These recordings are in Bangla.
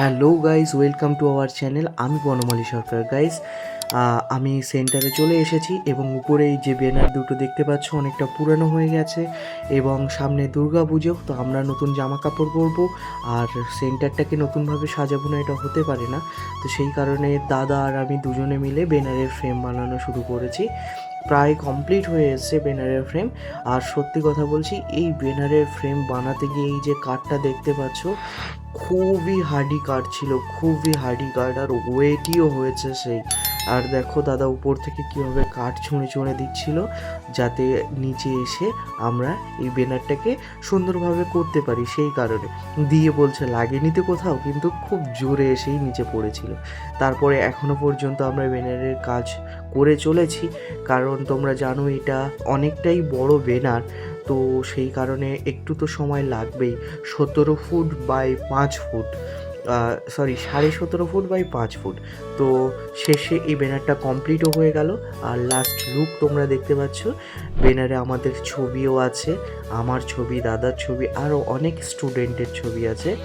Hello guys welcome to our channel. আমি বনমালী সরকার। গাইজ আমি সেন্টারে চলে এসেছি এবং উপরে এই যে ব্যানার দুটো দেখতে পাচ্ছ, অনেকটা পুরানো হয়ে গেছে এবং সামনে দুর্গা পুজো। তো আমরা নতুন জামা কাপড় পরবো আর সেন্টারটাকে নতুনভাবে সাজাবো না, এটা হতে পারে না। তো সেই কারণে দাদা আর আমি দুজনে মিলে ব্যানারের ফ্রেম বানানো শুরু করেছি। প্রায় কমপ্লিট হয়ে এসছে ব্যানারের ফ্রেম আর সত্যি কথা বলছি, এই ব্যানারের ফ্রেম বানাতে গিয়ে এই যে কাঠটা দেখতে পাচ্ছ, খুবই হার্ডি কাঠ ছিল, খুবই হার্ডি কাঠ আর ওয়েটিও হয়েছে সেই। আর দেখো দাদা উপর থেকে কীভাবে কাঠ ছুঁড়ে ছুঁড়ে দিচ্ছিল, যাতে নিচে এসে আমরা এই ব্যানারটাকে সুন্দরভাবে করতে পারি সেই কারণে। দিয়ে বলছে, লাগেনি তো কোথাও? কিন্তু খুব জোরে এসেই নিচে পড়েছিল। তারপরে এখনও পর্যন্ত আমরা ব্যানারের কাজ করে চলেছি, কারণ তোমরা জানো এটা অনেকটাই বড় ব্যানার। তো সেই কারণে একটু তো সময় লাগবেই, সতেরো ফুট বাই পাঁচ ফুট। সরি সাড়ে সতেরো ফুট বাই পাঁচ ফুট। তো শেষে এই ব্যানারটা কমপ্লিটও হয়ে গেল। আর লাস্ট লুক তোমরা দেখতে পাচ্ছ। ব্যানারে আমাদের ছবিও আছে আমার ছবি দাদার ছবি আরও অনেক স্টুডেন্টের ছবি আছে।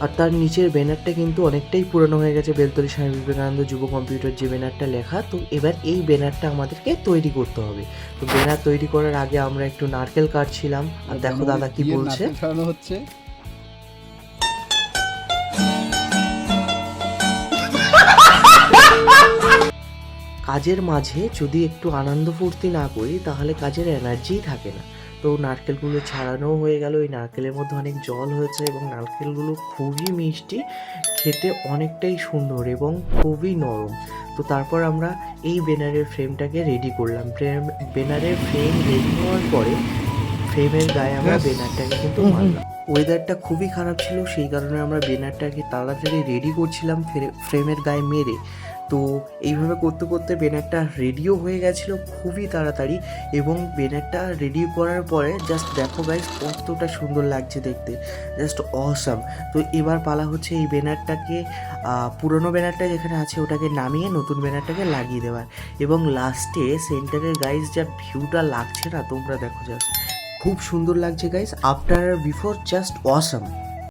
আর তার নিচের ব্যানারটা কিন্তু অনেকটাই পুরনো হয়ে গেছে। বেলতলি স্বামী বিবেকানন্দ যুব কম্পিউটার যে ব্যানারটা লেখা তো এবার এই ব্যানারটা আমাদেরকে তৈরি করতে হবে। তো ব্যানার তৈরি করার আগে আমরা একটু নারকেল কাটছিলাম। আর দেখো দাদা কি বলছে। নারকেল হচ্ছে। কাজের মাঝে যদি একটু আনন্দ ফুর্তি না করি তাহলে কাজের এনার্জিই থাকে না। তো নারকেলগুলো ছাড়ানো হয়ে গেল। এই নারকেলের মধ্যে অনেক জল হয়েছে এবং নারকেলগুলো খুবই মিষ্টি খেতে অনেকটাই সুন্দর এবং খুবই নরম। তো তারপর আমরা এই ব্যানারের ফ্রেমটাকে রেডি করলাম। ফ্রেম ব্যানারের ফ্রেম রেডি হওয়ার পরে ফ্রেমের গায়ে আমরা Yes. ব্যানারটাকে কিন্তু মারলাম। ওয়েদারটা খুবই খারাপ ছিল সেই কারণে আমরা ব্যানারটাকে তাড়াতাড়ি রেডি করছিলাম ফ্রে- ফ্রেমের গায়ে মেরে। তো এইভাবে করতে করতে ব্যানারটা রেডিও হয়ে গেছিল খুবই তাড়াতাড়ি এবং ব্যানারটা রেডি করার পরে জাস্ট দেখো গাইজ কতটা সুন্দর লাগছে দেখতে জাস্ট অসাম তো এবার পালা হচ্ছে এই ব্যানারটাকে পুরনো ব্যানারটা যেখানে আছে ওটাকে নামিয়ে নতুন ব্যানারটাকে লাগিয়ে দেওয়ার। এবং লাস্টে সেন্টারের গাইজ যা ভিউটা লাগছে না, তোমরা দেখো জাস্ট খুব সুন্দর লাগছে guys after before just awesome